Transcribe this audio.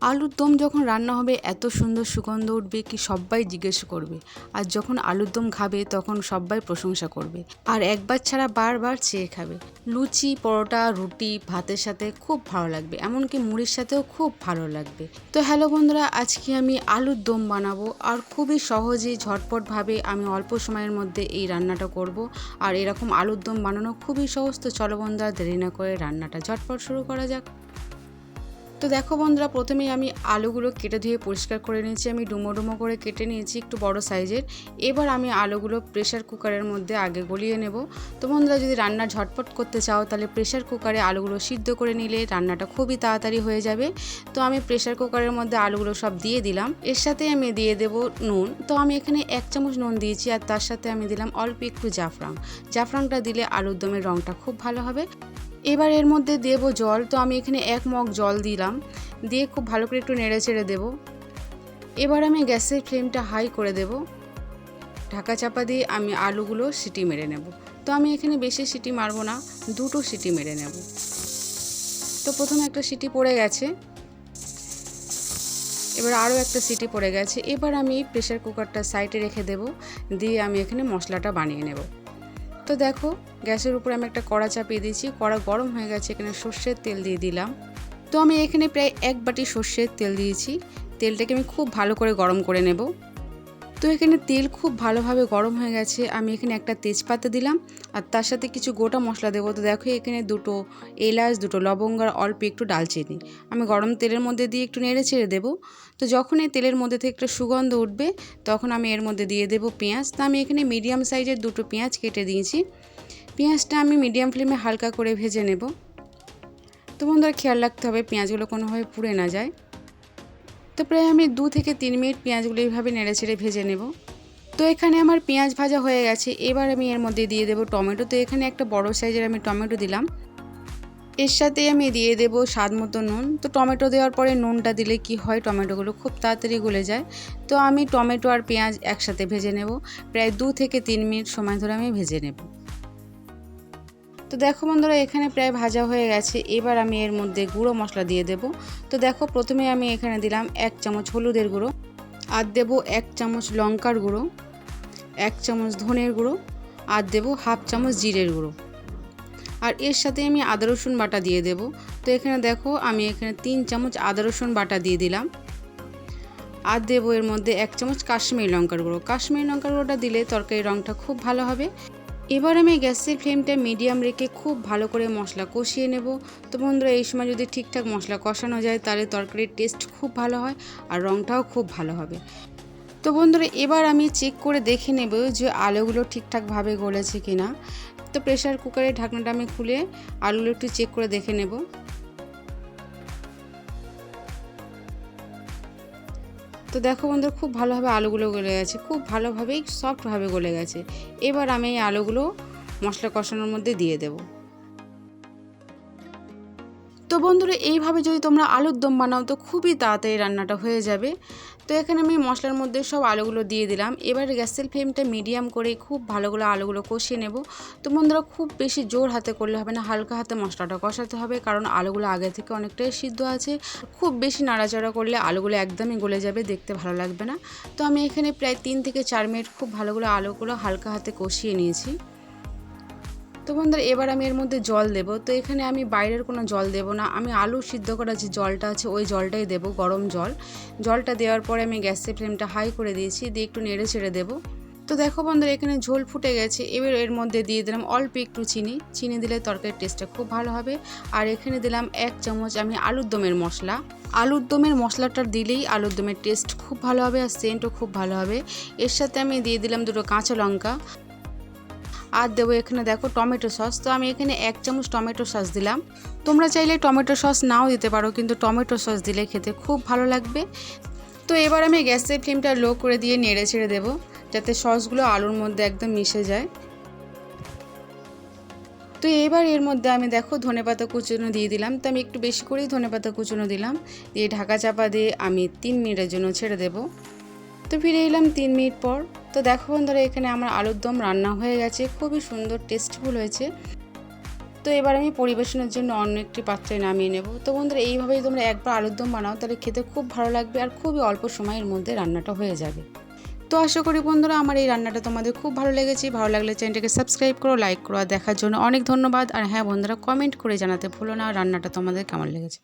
আলুর দম যখন রান্না হবে, এত সুন্দর সুগন্ধ উঠবে কি সবাই জিজ্ঞেস করবে। আর যখন আলুর দম খাবে, তখন সবাই প্রশংসা করবে। আর একবার ছাড়া বারবার চেয়ে খাবে। লুচি, পরোটা, রুটি, ভাতের সাথে খুব ভালো লাগবে। এমনকি মুড়ির সাথেও খুব ভালো লাগবে। তো হ্যালো বন্ধুরা, আজকে আমি আলুর দম বানাবো। আর খুবই সহজে ঝটপটভাবে আমি অল্প সময়ের মধ্যে এই রান্নাটা করব। আর এরকম আলুর দম বানানো খুবই সহজ। তো চলো বন্ধুরা, দেরি না করে রান্নাটা ঝটপট শুরু করা যাক। তো দেখো বন্ধুরা, প্রথমেই আমি আলুগুলো কেটে ধুয়ে পরিষ্কার করে নিয়েছি। আমি ডুমো ডুমো করে কেটে নিয়েছি একটু বড় সাইজের। এবার আমি আলুগুলো প্রেশার কুকারের মধ্যে আগে গলিয়ে নেব। তো বন্ধুরা, যদি রান্না ঝটপট করতে চাও, তাহলে প্রেশার কুকারে আলুগুলো সিদ্ধ করে নিলে রান্নাটা খুবই তাড়াতাড়ি হয়ে যাবে। তো আমি প্রেশার কুকারের মধ্যে আলুগুলো সব দিয়ে দিলাম। এর সাথে আমি দিয়ে দেব নুন। তো আমি এখানে এক চামচ নুন দিয়েছি আর তার সাথে আমি দিলাম অল্প একটু জাফরাং জাফরাংটা দিলে আলুর দমের রঙটা খুব ভালো হবে। এবার এর মধ্যে দেব জল। তো আমি এখানে এক মগ জল দিলাম। দিয়ে খুব ভালো করে একটু নেড়ে চেড়ে দেবো। এবার আমি গ্যাসের ফ্লেমটা হাই করে দেব। ঢাকা চাপা দিয়ে আমি আলুগুলো সিটি মেরে নেব। তো আমি এখানে বেশি সিটি মারবো না, দুটো সিটি মেরে নেব। তো প্রথমে একটা সিটি পড়ে গেছে। এবার আরও একটা সিটি পড়ে গেছে। এবার আমি প্রেশার কুকারটা সাইডে রেখে দেব। দিয়ে আমি এখানে মশলাটা বানিয়ে নেব। তো দেখো, গ্যাসের উপরে আমি একটা কড়া চাপিয়ে দিয়েছি। কড়া গরম হয়ে গেছে, এখানে সর্ষের তেল দিয়ে দিলাম। তো আমি এখানে প্রায় এক বাটি সর্ষের তেল দিয়েছি। তেলটাকে আমি খুব ভালো করে গরম করে নেব। তো এখানে তেল খুব ভালোভাবে গরম হয়ে গেছে। আমি এখানে একটা তেজপাতা দিলাম আর তার সাথে কিছু গোটা মশলা দেবো। তো দেখো এখানে দুটো এলাচ, দুটো লবঙ্গ আর অল্প একটু ডালচিনি। আমি গরম তেলের মধ্যে দিয়ে একটু নেড়ে ছেড়ে দেবো। তো যখন এই তেলের মধ্যে থেকে একটা সুগন্ধ উঠবে, তখন আমি এর মধ্যে দিয়ে দেবো পেঁয়াজ। তো আমি এখানে মিডিয়াম সাইজের দুটো পেঁয়াজ কেটে দিয়েছি। পেঁয়াজটা আমি মিডিয়াম ফ্লেমে হালকা করে ভেজে নেব। তো বন্ধুরা খেয়াল রাখতে হবে পেঁয়াজগুলো কোনোভাবে পুড়ে না যায়। তো প্রায় আমি দু থেকে তিন মিনিট পেঁয়াজগুলো এইভাবে নেড়ে ছেড়ে ভেজে নেব। তো এখানে আমার পেঁয়াজ ভাজা হয়ে গেছে। এবার আমি এর মধ্যে দিয়ে দেবো টমেটো। তো এখানে একটা বড় সাইজের আমি টমেটো দিলাম। এর সাথে আমি দিয়ে দেব স্বাদ মতো নুন। তো টমেটো দেওয়ার পরে নুনটা দিলে কি হয়? টমেটোগুলো খুব তাড়াতাড়ি গলে যায়। তো আমি টমেটো আর পেঁয়াজ একসাথে ভেজে নেব। প্রায় দু থেকে তিন মিনিট সময় ধরে আমি ভেজে নেব। তো দেখো বন্ধুরা, এখানে প্রায় ভাজা হয়ে গেছে। এবার আমি এর মধ্যে গুঁড়ো মশলা দিয়ে দেব। তো দেখো, প্রথমে আমি এখানে দিলাম এক চামচ হলুদের গুঁড়ো, আর দেবো এক চামচ লঙ্কার গুঁড়ো, এক চামচ ধনের গুঁড়ো, আর দেবো হাফ চামচ জিরের গুঁড়ো। আর এর সাথে আমি আদা, রসুন বাটা দিয়ে দেব। তো এখানে দেখো, আমি এখানে তিন চামচ আদা, রসুন বাটা দিয়ে দিলাম। আর দেবো এর মধ্যে এক চামচ কাশ্মীরি লঙ্কার গুঁড়ো। কাশ্মীরি লঙ্কার গুঁড়োটা দিলে তরকারির রঙটা খুব ভালো হবে। এবার আমি গ্যাসের ফ্লেমটা মিডিয়াম রেখে খুব ভালো করে মশলা কষিয়ে নেব। তো বন্ধুরা, এই সময় যদি ঠিকঠাক মশলা কষানো যায়, তাহলে তরকারির টেস্ট খুব ভালো হয় আর রঙটাও খুব ভালো হবে। তো বন্ধুরা, এবার আমি চেক করে দেখে নেব যে আলুগুলো ঠিকঠাকভাবে গলেছে কি না তো প্রেশার কুকারের ঢাকনাটা আমি খুলে আলুগুলো একটু চেক করে দেখে নেব। তো দেখো বন্ধুরা, খুব ভালোভাবে আলুগুলো গলে গেছে, খুব ভালোভাবেই সফটভাবে গলে গেছে। এবার আমি এই আলুগুলো মশলা কষানোর মধ্যে দিয়ে দেব। তো বন্ধুরা, এইভাবে যদি তোমরা আলুর দম বানাও, তো খুবই তাড়াতাড়ি রান্নাটা হয়ে যাবে। তো এখানে আমি মশলার মধ্যে সব আলুগুলো দিয়ে দিলাম। এবার গ্যাসের ফ্লেমটা মিডিয়াম করে খুব ভালো করে আলুগুলো কষিয়ে নেব। তো বন্ধুরা, খুব বেশি জোর হাতে করলে হবে না, হালকা হাতে মশলাটা কষাতে হবে, কারণ আলুগুলো আগে থেকে অনেকটাই সিদ্ধ আছে। খুব বেশি নাড়াচাড়া করলে আলুগুলো একদমই গলে যাবে, দেখতে ভালো লাগবে না। তো আমি এখানে প্রায় তিন থেকে চার মিনিট খুব ভালো করে আলুগুলো হালকা হাতে কষিয়ে নিয়েছি। তো বন্ধুরা, এবার আমি এর মধ্যে জল দেব। তো এখানে আমি বাইরের কোনো জল দেব না। আমি আলু সিদ্ধ করা যে জলটা আছে, ওই জলটাই দেব, গরম জল। জলটা দেওয়ার পরে আমি গ্যাসের ফ্লেমটা হাই করে দিয়েছি, দিয়ে একটু নেড়ে ছেড়ে দেবো। তো দেখো বন্ধুরা, এখানে ঝোল ফুটে গেছে। এবার এর মধ্যে দিয়ে দিলাম অল্প একটু চিনি। চিনি দিলে তরকারির টেস্টটা খুব ভালো হবে। আর এখানে দিলাম এক চামচ আমি আলুর দমের মশলা। আলুর দমের মশলাটা দিলেই আলুর দমের টেস্ট খুব ভালো হবে আর সেন্টও খুব ভালো হবে। এর সাথে আমি দিয়ে দিলাম দুটো কাঁচা লঙ্কা। আর দেবো এখানে দেখো টমেটো সস। তো আমি এখানে এক চামচ টমেটো সস দিলাম। তোমরা চাইলে টমেটো সস নাও দিতে পারো, কিন্তু টমেটো সস দিলে খেতে খুব ভালো লাগবে। তো এবার আমি গ্যাসের ফ্লেমটা লো করে দিয়ে নেড়ে ছেড়ে দেবো, যাতে সসগুলো আলুর মধ্যে একদম মিশে যায়। তো এবার এর মধ্যে আমি দেখো ধনেপাতা কুচুনো দিয়ে দিলাম। তো আমি একটু বেশি করেই ধনেপাতা কুচুনো দিলাম। দিয়ে ঢাকা চাপা দিয়ে আমি তিন মিনিটের জন্য ছেড়ে দেবো। তো ফিরে এলাম তিন মিনিট পর। তো দেখো বন্ধুরা, এখানে আমার আলুর দম রান্না হয়ে গেছে। খুবই সুন্দর টেস্টফুল হয়েছে। তো এবার আমি পরিবেশনের জন্য অন্য একটি পাত্রে নামিয়ে নেব। তো বন্ধুরা, এইভাবেই তোমরা একবার আলুর দম বানাও, তাহলে খেতে খুব ভালো লাগবে আর খুবই অল্প সময়ের মধ্যে রান্নাটা হয়ে যাবে। তো আশা করি বন্ধুরা, আমার এই রান্নাটা তোমাদের খুব ভালো লেগেছে। ভালো লাগলে চ্যানেলটাকে সাবস্ক্রাইব করো লাইক করো আর দেখার জন্য অনেক ধন্যবাদ। আর হ্যাঁ বন্ধুরা কমেন্ট করে জানাতে ভুলো না রান্নাটা তোমাদের কেমন লেগেছে।